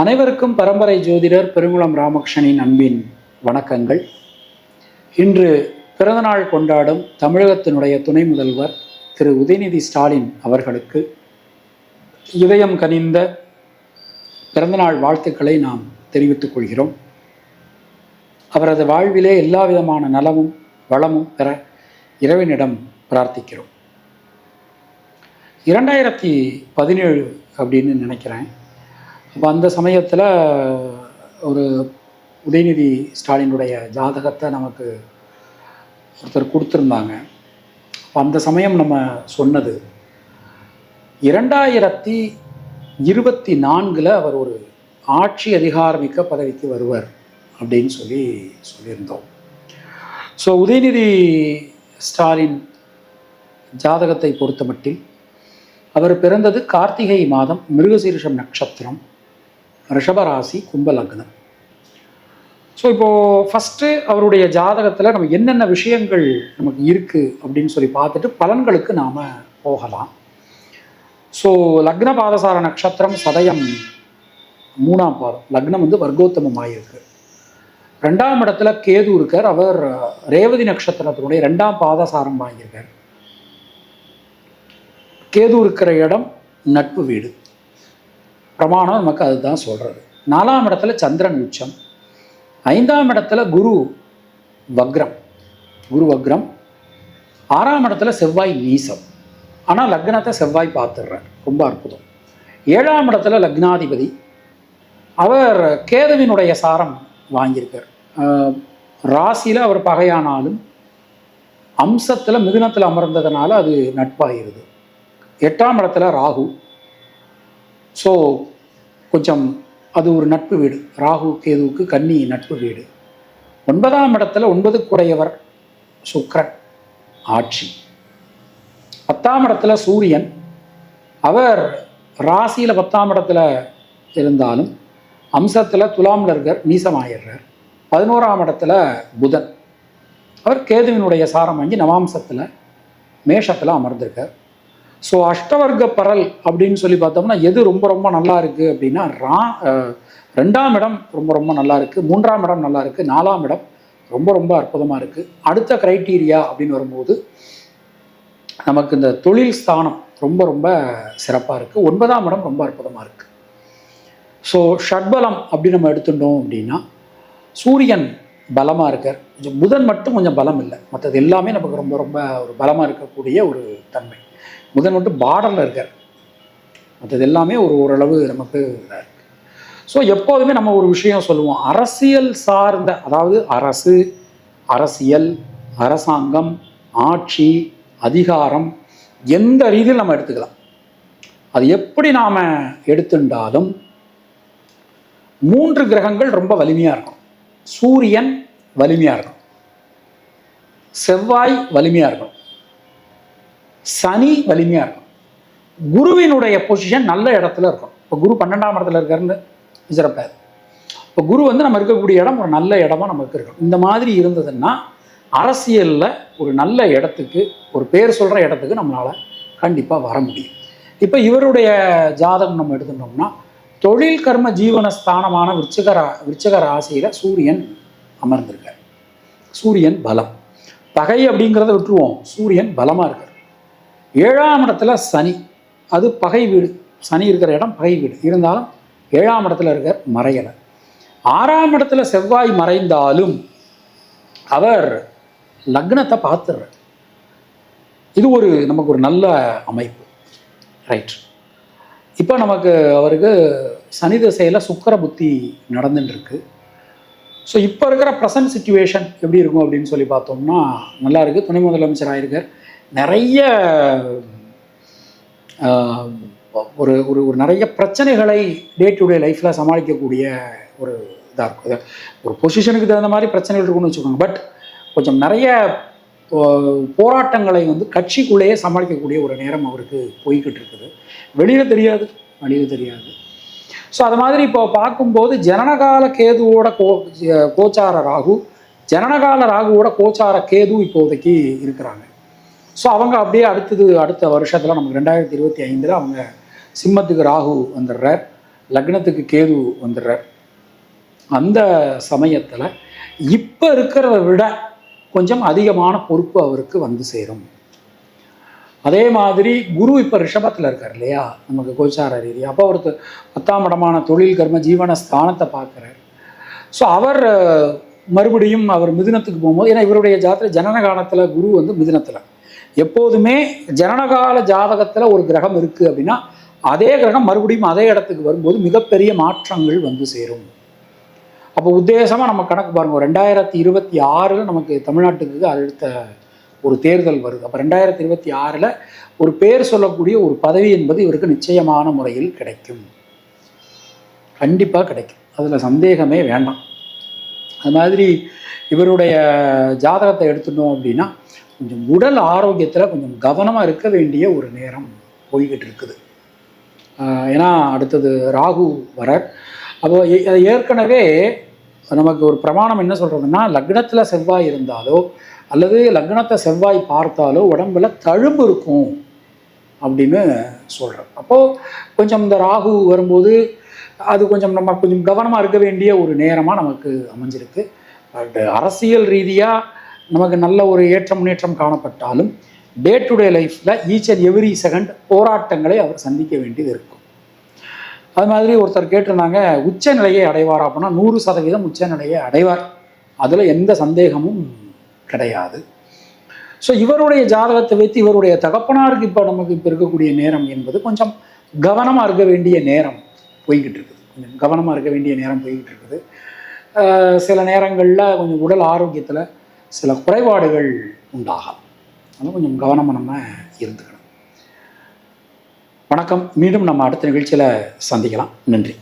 அனைவருக்கும் பரம்பரை ஜோதிடர் பெருங்குளம் ராமகிருஷ்ணனின் அன்பின் வணக்கங்கள். இன்று பிறந்தநாள் கொண்டாடும் தமிழகத்தினுடைய துணை முதல்வர் திரு உதயநிதி ஸ்டாலின் அவர்களுக்கு இதயம் கனிந்த பிறந்தநாள் வாழ்த்துக்களை நாம் தெரிவித்துக் கொள்கிறோம். அவரது வாழ்விலே எல்லா விதமான நலமும் வளமும் பெற இறைவனிடம் பிரார்த்திக்கிறோம். இரண்டாயிரத்தி பதினேழு அப்படின்னு நினைக்கிறேன். அப்போ அந்த சமயத்தில் ஒரு உதயநிதி ஸ்டாலினுடைய ஜாதகத்தை நமக்கு ஒருத்தர் கொடுத்துருந்தாங்க. அப்போ அந்த சமயம் நம்ம சொன்னது இரண்டாயிரத்தி இருபத்தி நான்கில் அவர் ஒரு ஆட்சி அதிகாரமிக்க பதவிக்கு வருவார் அப்படின்னு சொல்லி சொல்லியிருந்தோம். ஸோ உதயநிதி ஸ்டாலின் ஜாதகத்தை பொறுத்தமட்டில் அவர் பிறந்தது கார்த்திகை மாதம் மிருகசீரிஷம் நட்சத்திரம். ரிஷபராசி கும்பலக்னம். ஸோ இப்போது ஃபஸ்ட்டு அவருடைய ஜாதகத்தில் நம்ம என்னென்ன விஷயங்கள் நமக்கு இருக்குது அப்படின்னு சொல்லி பார்த்துட்டு பலன்களுக்கு நாம் போகலாம். ஸோ லக்ன பாதசார நட்சத்திரம் சதயம் மூணாம் பாதம். லக்னம் வந்து வர்க்கோத்தமமாக ஆகியிருக்கு ரெண்டாம் இடத்துல கேது இருக்கார். அவர் ரேவதி நட்சத்திரத்தினுடைய ரெண்டாம் பாதசாரம் வாங்கியிருக்கார் கேது இருக்கிற இடம் நட்பு வீடு. பிரமாணம் நமக்கு அதுதான் சொல்கிறது நாலாம் இடத்துல சந்திரன் உச்சம். ஐந்தாம் இடத்துல குரு வக்ரம். குரு வக்ரம். ஆறாம் இடத்துல செவ்வாய் நீசம் ஆனால் லக்னத்தை செவ்வாய் பார்த்துடுறார். ரொம்ப அற்புதம். ஏழாம் இடத்துல லக்னாதிபதி. அவர் கேதுவினுடைய சாரம் வாங்கியிருக்கார். ராசியில் அவர் பகையானாலும் அம்சத்தில் மிதுனத்தில் அமர்ந்ததுனால அது நட்பாகிறது எட்டாம் இடத்துல ராகு. ஸோ கொஞ்சம் அது ஒரு நட்பு வீடு. ராகு கேதுவுக்கு கன்னி நட்பு வீடு. ஒன்பதாம் இடத்துல ஒன்பது குடையவர் சுக்ரன் ஆட்சி. பத்தாம் இடத்துல சூரியன். அவர் ராசியில் பத்தாம் இடத்துல இருந்தாலும் அம்சத்தில் துலாமில் இருக்கார் நீசமாயிடுறார் பதினோராம் இடத்துல புதன். அவர் கேதுவினுடைய சாரம் வாங்கி நவாம்சத்தில் மேஷத்தில் அமர்ந்திருக்கார். ஸோ அஷ்டவர்க்க பரல் அப்படின்னு சொல்லி பார்த்தோம்னா எது ரொம்ப ரொம்ப நல்லா இருக்குது அப்படின்னா ரா ரெண்டாம் இடம் ரொம்ப ரொம்ப நல்லா இருக்குது மூன்றாம் இடம் நல்லா இருக்குது நாலாம் இடம் ரொம்ப ரொம்ப அற்புதமாக இருக்குது அடுத்த க்ரைட்டீரியா அப்படின்னு வரும்போது நமக்கு இந்த தொழில் ஸ்தானம் ரொம்ப ரொம்ப சிறப்பாக இருக்குது ஒன்பதாம் இடம் ரொம்ப அற்புதமாக இருக்குது ஸோ ஷட்பலம் அப்படி நம்ம எடுத்துட்டோம் அப்படின்னா சூரியன் பலமாக இருக்கார். கொஞ்சம் புதன் மட்டும் கொஞ்சம் பலம் இல்லை. மற்றது எல்லாமே நமக்கு ரொம்ப ரொம்ப ஒரு பலமாக இருக்கக்கூடிய ஒரு தன்மை. புதன் மட்டும் பார்டரில் இருக்கார். மற்றது எல்லாமே ஒரு ஓரளவு நமக்கு ஸோ எப்போதுமே நம்ம ஒரு விஷயம் சொல்லுவோம். அரசியல் சார்ந்த அதாவது அரசு அரசியல் அரசாங்கம் ஆட்சி அதிகாரம் எந்த ரீதியில் நம்ம எடுத்துக்கலாம். அது எப்படி நாம் எடுத்துட்டாலும் மூன்று கிரகங்கள் ரொம்ப வலிமையாக இருக்கும் சூரியன் வலிமையாக இருக்கும் செவ்வாய் வலிமையாக இருக்கும் சனி வலிமையாக இருக்கும். குருவினுடைய பொசிஷன் நல்ல இடத்துல இருக்கும். இப்போ குரு பன்னெண்டாம் இடத்துல இருக்காருன்னு விசிறப்பார் இப்போ குரு வந்து நம்ம இருக்கக்கூடிய இடம் ஒரு நல்ல இடமா நமக்கு இருக்கும். இந்த மாதிரி இருந்ததுன்னா அரசியலில் ஒரு நல்ல இடத்துக்கு ஒரு பேர் சொல்கிற இடத்துக்கு நம்மளால் கண்டிப்பாக வர முடியும். இப்போ இவருடைய ஜாதகம் நம்ம எடுத்துட்டோம்னா தொழில் கர்ம ஜீவன ஸ்தானமான விருச்சிக ரா விருச்சிக ராசியில் சூரியன் அமர்ந்திருக்கார். சூரியன் பலம். பகை அப்படிங்கிறத விட்டுருவோம். சூரியன் பலமாக இருக்கார். ஏழாம் இடத்துல சனி. அது பகை வீடு. சனி இருக்கிற இடம் பகை வீடு. இருந்தாலும் ஏழாம் இடத்துல இருக்கிற மறையலை. ஆறாம் இடத்துல செவ்வாய் மறைந்தாலும் அவர் லக்னத்தை பார்த்துடுறார். இது ஒரு நமக்கு ஒரு நல்ல அமைப்பு. ரைட் இப்போ நமக்கு அவருக்கு சனி திசையில் சுக்கர புத்தி நடந்துட்டுருக்கு. ஸோ இப்போ இருக்கிற ப்ரெசன்ட் சுச்சுவேஷன் எப்படி இருக்கும் அப்படின்னு சொல்லி பார்த்தோம்னா நல்லா இருக்குது துணை முதலமைச்சர் ஆயிருக்கார். நிறைய ஒரு ஒரு ஒரு நிறைய பிரச்சனைகளை டே டு டே லைஃப்பில் சமாளிக்கக்கூடிய ஒரு இதாக இருக்கும். ஒரு பொசிஷனுக்கு தகுந்த மாதிரி பிரச்சனைகள் இருக்குன்னு வச்சுக்கோங்க. பட் கொஞ்சம் நிறைய போராட்டங்களை வந்து கட்சிக்குள்ளேயே சமாளிக்கக்கூடிய ஒரு நேரம் அவருக்கு போய்கிட்டு இருக்குது. வெளியில் தெரியாது வெளியில் தெரியாது. ஸோ அது மாதிரி இப்போ பார்க்கும்போது ஜனனகால கேதுவோட கோ கோச்சார ராகு ஜனனகால ராகுவோட கோச்சார கேது இப்போதைக்கு இருக்கிறாங்க. ஸோ அவங்க அப்படியே அடுத்தது அடுத்த வருஷத்தில் நமக்கு ரெண்டாயிரத்தி இருபத்தி ஐந்தில் அவங்க சிம்மத்துக்கு ராகு வந்துடுறார். லக்னத்துக்கு கேது வந்துடுறார். அந்த சமயத்தில் இப்போ இருக்கிறத விட கொஞ்சம் அதிகமான பொறுப்பு அவருக்கு வந்து சேரும். அதே மாதிரி குரு இப்போ ரிஷபத்தில் இருக்கார் இல்லையா? நமக்கு கோச்சார ரீதி அப்போ ஒருத்தர் பத்தாம் இடமான தொழில் கர்ம ஜீவன ஸ்தானத்தை பார்க்குறார். ஸோ அவர் மறுபடியும் அவர் மிதுனத்துக்கு போகும்போது ஏன்னா இவருடைய ஜாத்திர ஜனன காலத்தில் குரு வந்து மிதுனத்தில். எப்போதுமே ஜனனகால ஜாதகத்தில் ஒரு கிரகம் இருக்குது அப்படின்னா அதே கிரகம் மறுபடியும் அதே இடத்துக்கு வரும்போது மிகப்பெரிய மாற்றங்கள் வந்து சேரும். அப்போ உத்தேசமாக நம்ம கணக்கு பாருங்க ரெண்டாயிரத்தி இருபத்தி ஆறில் நமக்கு தமிழ்நாட்டுக்கு அடுத்த ஒரு தேர்தல் வருது. அப்போ ரெண்டாயிரத்தி இருபத்தி ஆறில் ஒரு பேர் சொல்லக்கூடிய ஒரு பதவி என்பது இவருக்கு நிச்சயமான முறையில் கிடைக்கும். கண்டிப்பாக கிடைக்கும். அதில் சந்தேகமே வேண்டாம். அது மாதிரி இவருடைய ஜாதகத்தை எடுத்துட்டோம் அப்படின்னா கொஞ்சம் உடல் ஆரோக்கியத்தில் கொஞ்சம் கவனமாக இருக்க வேண்டிய ஒரு நேரம் போய்கிட்டு இருக்குது. ஏன்னா அடுத்தது ராகு வரார். அப்போ ஏ- ஏற்கனவே நமக்கு ஒரு பிரமாணம் என்ன சொல்கிறதுன்னா லக்னத்தில் செவ்வாய் இருந்தாலோ அல்லது லக்னத்தை செவ்வாய் பார்த்தாலோ உடம்புல தழும்பு இருக்கும் அப்படின்னு சொல்கிறேன் அப்போது கொஞ்சம் இந்த ராகு வரும்போது அது கொஞ்சம் நம்ம கொஞ்சம் கவனமாக இருக்க வேண்டிய ஒரு நேரமாக நமக்கு அமைஞ்சிருக்கு. பட் அரசியல் ரீதியாக நமக்கு நல்ல ஒரு ஏற்ற முன்னேற்றம் காணப்பட்டாலும் டே டு டே லைஃப்பில் ஈச் அண்ட் எவ்ரி செகண்ட் போராட்டங்களை அவர் சந்திக்க வேண்டியது இருக்கும். அது மாதிரி ஒருத்தர் கேட்டிருந்தாங்க உச்ச நிலையை அடைவார் அப்படின்னா நூறு சதவீதம் உச்ச நிலையை அடைவார். அதில் எந்த சந்தேகமும் கிடையாது. ஸோ இவருடைய ஜாதகத்தை வைத்து இவருடைய தகப்பனாருக்கு இப்போ நமக்கு இப்போ இருக்கக்கூடிய நேரம் என்பது கொஞ்சம் கவனமாக இருக்க வேண்டிய நேரம் போய்கிட்டு இருக்குது. கொஞ்சம் கவனமாக இருக்க வேண்டிய நேரம் போய்கிட்டு இருக்குது. சில நேரங்களில் கொஞ்சம் உடல் ஆரோக்கியத்தில் சில குறைபாடுகள் உண்டாகலாம். அதனால் கொஞ்சம் கவனமாக நம்ம இருந்துக்கணும். வணக்கம். மீண்டும் நம்ம அடுத்த நிகழ்ச்சியில் சந்திக்கலாம். நன்றி.